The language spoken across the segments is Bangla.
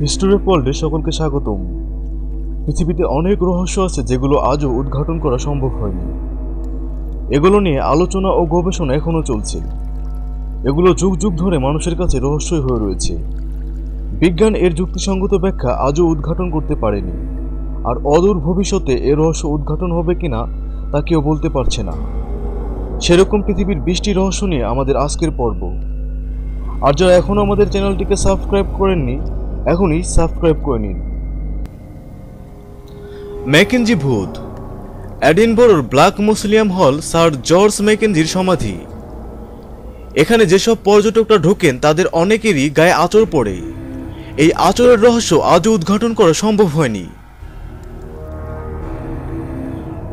হিস্টোরি পল্ডে সকলকে স্বাগতম। পৃথিবীতে অনেক রহস্য আছে যেগুলো আজও উদ্ঘাটন করা সম্ভব হয়নি। এগুলো নিয়ে আলোচনা ও গবেষণা এখনও চলছে। এগুলো যুগ যুগ ধরে মানুষের কাছে রহস্যই হয়ে রয়েছে। বিজ্ঞান এর যুক্তিসঙ্গত ব্যাখ্যা আজও উদ্ঘাটন করতে পারেনি। আর অদূর ভবিষ্যতে এ রহস্য উদ্ঘাটন হবে কিনা তা কেউ বলতে পারছে না। সেরকম পৃথিবীর বৃষ্টি রহস্য নিয়ে আমাদের আজকের পর্ব। আর যারা এখনও আমাদের চ্যানেলটিকে সাবস্ক্রাইব করেননি এখনই সাবস্ক্রাইব করে নিন। ম্যাকেনজি ভূত। অ্যাডিনবরোর ব্ল্যাক মুসলিয়াম হল স্যার জর্জ ম্যাকেনজির সমাধি। এখানে যেসব পর্যটকরা ঢোকেন, তাদের অনেকেরই গায়ে আচর পড়ে। এই আচরের রহস্য আজও উদ্ঘাটন করা সম্ভব হয়নি।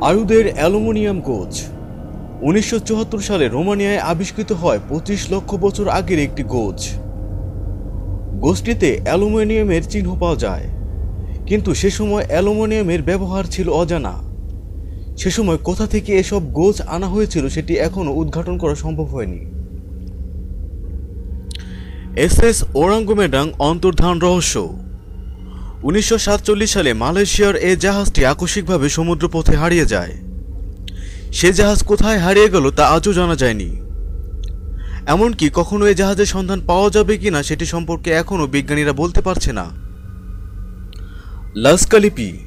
আয়ুদের অ্যালুমিনিয়াম কোচ উনিশশো সালে রোমানিয়ায় আবিষ্কৃত হয় পঁচিশ লক্ষ বছর আগের একটি গোজ গোষ্ঠীতে অ্যালুমিনিয়ামের চিহ্ন পাওয়া যায়। কিন্তু সে সময় অ্যালুমিনিয়ামের ব্যবহার ছিল অজানা। সে সময় কোথা থেকে এসব গোজ আনা হয়েছিল সেটি এখনও উদ্ঘাটন করা সম্ভব হয়নি। এস এস ওরাঙ্গোমেডাং অন্তর্ধান রহস্য। উনিশশো সাতচল্লিশ সালে মালয়েশিয়ার এ জাহাজটি আকস্মিকভাবে সমুদ্রপথে হারিয়ে যায়। সে জাহাজ কোথায় হারিয়ে গেল তা আজও জানা যায়নি। এমনকি কখনো এই জাহাজের সন্ধান পাওয়া যাবে কিনা সেটি সম্পর্কে এখনও বিজ্ঞানীরা বলতে পারছে না। লাস্কা লিপি।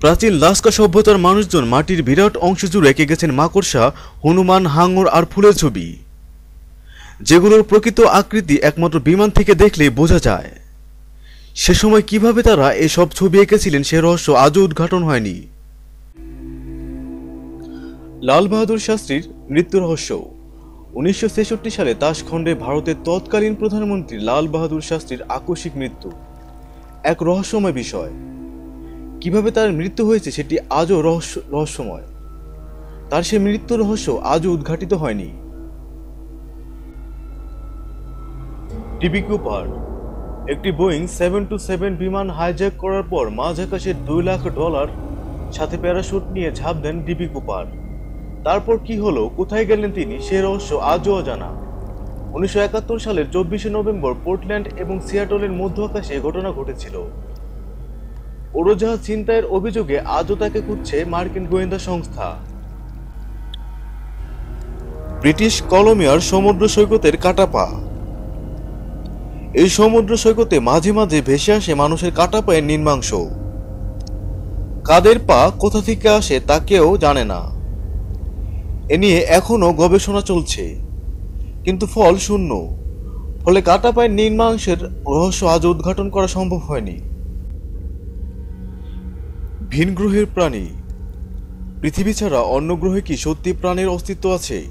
প্রাচীন লাস্কা সভ্যতার মানুষজন মাটির বিরাট অংশ জুড়ে এঁকে গেছেন মাকড়সা, হনুমান হাঙর আর ফুলের ছবি। যেগুলোর প্রকৃত আকৃতি একমাত্র বিমান থেকে দেখলেই বোঝা যায়। সে সময় কীভাবে তারা এসব ছবি এঁকেছিলেন সে রহস্য আজও উদ্ঘাটন হয়নি। লাল বাহাদুর শাস্ত্রীর মৃত্যু রহস্য। উনিশশো ছেষট্টি সালে তাসখণ্ডে ভারতের তৎকালীন প্রধানমন্ত্রী লাল বাহাদুর শাস্ত্রীর আকস্মিক মৃত্যু। এক রহস্যময় বিষয়। কীভাবে তার মৃত্যু হয়েছে সেটি আজও রহস্য, রহস্যময়। তার সে মৃত্যু রহস্য আজও উদ্ঘাটিত হয়নি। DB Cooper. একটি বোয়িং সেভেন টু সেভেন বিমান হাইজ্যাক করার পর মাঝ আকাশে দুই লাখ ডলার সাথে প্যারাশুট নিয়ে ঝাঁপ দেন ডিবি কুপার। তারপর কি হলো, কোথায় গেলেন তিনি, সে রহস্য আজও অজানা। উনিশশো সালের চব্বিশে নভেম্বর পোর্টল্যান্ড এবং সিয়াটলের মধ্য আকাশে ঘটনা ঘটেছিল। উড়োজাহাজ ছিনতাইয়ের অভিযোগে আজও তাকে খুঁজছে মার্কিন গোয়েন্দা সংস্থা। ব্রিটিশ কলমিয়ার সমুদ্র সৈকতের কাটাপা। এই সমুদ্র সৈকতে মাঝে মাঝে ভেসে আসে মানুষের কাটা পায়ের নির্মাংস কাদের পা কোথা থেকে আসে তা কেউ জানে না। এ নিয়ে এখনও গবেষণা চলছে। কিন্তু ফল শূন্য। ফলে কাটা পায়ের নির্মাংসের রহস্য আজ উদ্ঘাটন করা সম্ভব হয়নি। ভিন গ্রহের প্রাণী। পৃথিবী ছাড়া অন্য গ্রহে কি সত্যি প্রাণের অস্তিত্ব আছে?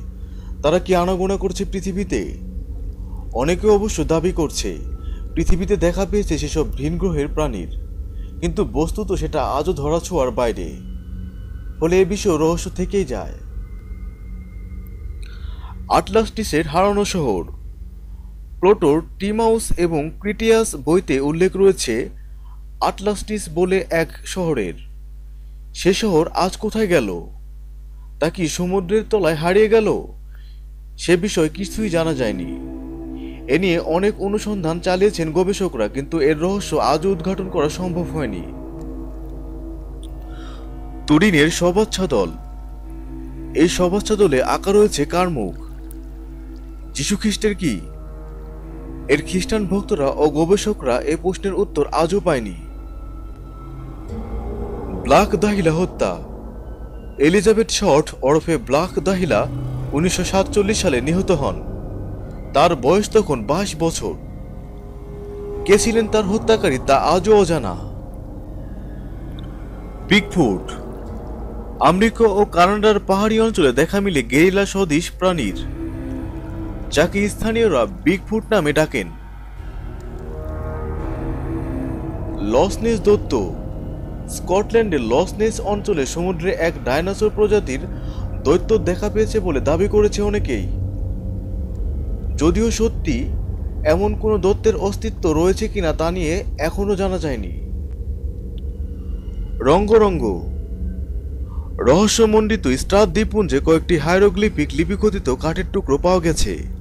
তারা কি আনাগোনা করছে পৃথিবীতে? অনেকে অবশ্য দাবি করছে, পৃথিবীতে দেখা পেয়েছে সেসব ভিন গ্রহের প্রাণীর। কিন্তু বস্তুত সেটা আজও ধরা ছোঁয়ার বাইরে। ফলে এ বিষয়ে রহস্য থেকেই যায়। আটলাসটিসের হারানো শহর। প্লোটোর টিমাউস এবং ক্রিটিয়াস বইতে উল্লেখ রয়েছে আটলাসটিস বলে এক শহরের। সে শহর আজ কোথায় গেল? তা কি সমুদ্রের তলায় হারিয়ে গেল? সে বিষয় কিছুই জানা যায়নি। এ নিয়ে অনেক অনুসন্ধান চালিয়েছেন গবেষকরা, কিন্তু এর রহস্য আজও উদ্ঘাটন করা সম্ভব হয়নি। তুরিনের সবাচ্ছাদল। এই সবাচ্ছাদলে আঁকা রয়েছে কার মুখ? খ্রিস্টের কি? এর খ্রিস্টান ভক্তরা ও গবেষকরা এ প্রশ্নের উত্তর আজও পায়নি। ব্লাক দাহিলা হত্যা। এলিজাবেথ শর্ট ওরফে ব্লাক দাহিলা উনিশশো সাতচল্লিশ সালে নিহত হন। তার বয়স তখন বাইশ বছর। কে ছিলেন তার হত্যাকারী তা আজও অজানা। বিগফুট আমেরিকা ও কানাডার পাহাড়ি অঞ্চলে দেখা মিলে গেরিলা সদৃশ প্রাণীর। যাকে স্থানীয়রা বিগফুট নামে ডাকেন। লসনেস দত্ত, স্কটল্যান্ডের লসনেস অঞ্চলে সমুদ্রে এক ডাইনোসর প্রজাতির দৈত্য দেখা পেয়েছে বলে দাবি করেছে অনেকেই। যদিও সত্যি, এমন কোনো দত্তের অস্তিত্ব রয়েছে কিনা তা নিয়ে এখনও জানা যায়নি। রঙ্গরঙ্গ, রহস্যমণ্ডিত স্টার দ্বীপপুঞ্জে কয়েকটি হাইরোগ্লিপিক লিপিখোদিত কাঠের টুকরো পাওয়া গেছে।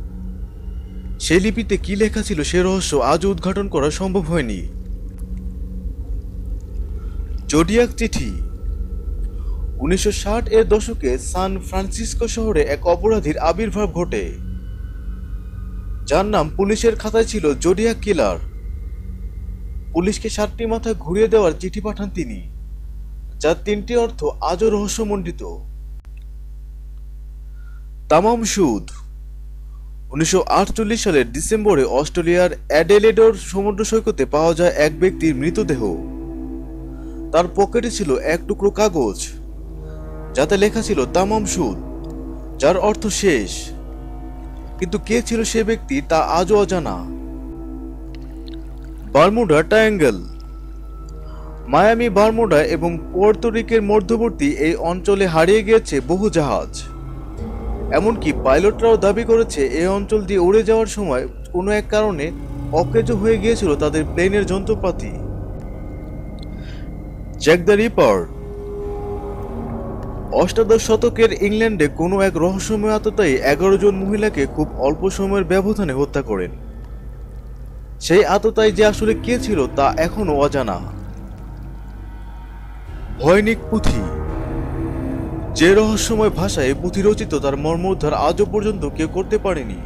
সেই লিপিতে কি লেখা ছিল সে রহস্য আজও উদ্ঘাটন করা সম্ভব হয়নি। জোডিয়াক চিঠি। উনিশশো ষাট এর দশকে সান ফ্রান্সিসকো শহরে এক অপরাধীর আবির্ভাব ঘটে। যার নাম পুলিশের খাতায় ছিল জোডিয়াক কিলার। পুলিশকে সাতটি মাথা ঘুরিয়ে দেওয়ার চিঠি পাঠান তিনি, যার তিনটি অর্থ আজও রহস্যমণ্ডিত। তামাম সুদ। উনিশশো আটচল্লিশ সালের ডিসেম্বরে অস্ট্রেলিয়ার অ্যাডেলেডর সমুদ্র সৈকতে পাওয়া যায় এক ব্যক্তির মৃতদেহ। তার পকেটে ছিল এক টুকরো কাগজ, যাতে লেখা ছিল তামাম সুদ, যার অর্থ শেষ। কিন্তু কে ছিল সে ব্যক্তি তা আজও অজানা। Bermuda triangle. মায়ামি, বারমুডা এবং পোর্তোরিকের মধ্যবর্তী এই অঞ্চলে হারিয়ে গিয়েছে বহু জাহাজ। এমনকি পাইলটরাও দাবি করেছে এই অঞ্চল দিয়ে উড়ে যাওয়ার সময় কোনো এক কারণে অকেজো হয়ে গিয়েছিল তাদের প্লেনের যন্ত্রপাতি। জ্যাক দ্য রিপার অষ্টাদশ শতকের ইংল্যান্ডে কোনো এক রহস্যময় আততায়ী এগারো জন মহিলাকে খুব অল্প সময়ের ব্যবধানে হত্যা করেন। সেই আততায়ী যে আসলে কে ছিল তা এখনও অজানা। ভয়নিক পুঁথি। যে রহস্যময় ভাষায় পুঁথি রচিত তার মর্মোদ্ধার আজও পর্যন্ত কেউ করতে পারেনি।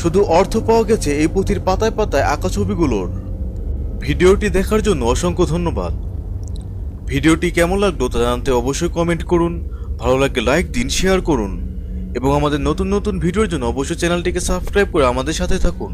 শুধু অর্থ পাওয়া গেছে এই পুঁথির পাতায় পাতায় আঁকা ছবিগুলোর। ভিডিওটি দেখার জন্য অসংখ্য ধন্যবাদ। ভিডিওটি কেমন লাগল তা জানতে অবশ্যই কমেন্ট করুন, ভালো লাগলে লাইক দিন, শেয়ার করুন, এবং আমাদের নতুন নতুন ভিডিওর জন্য অবশ্যই চ্যানেলটিকে সাবস্ক্রাইব করে আমাদের সাথে থাকুন।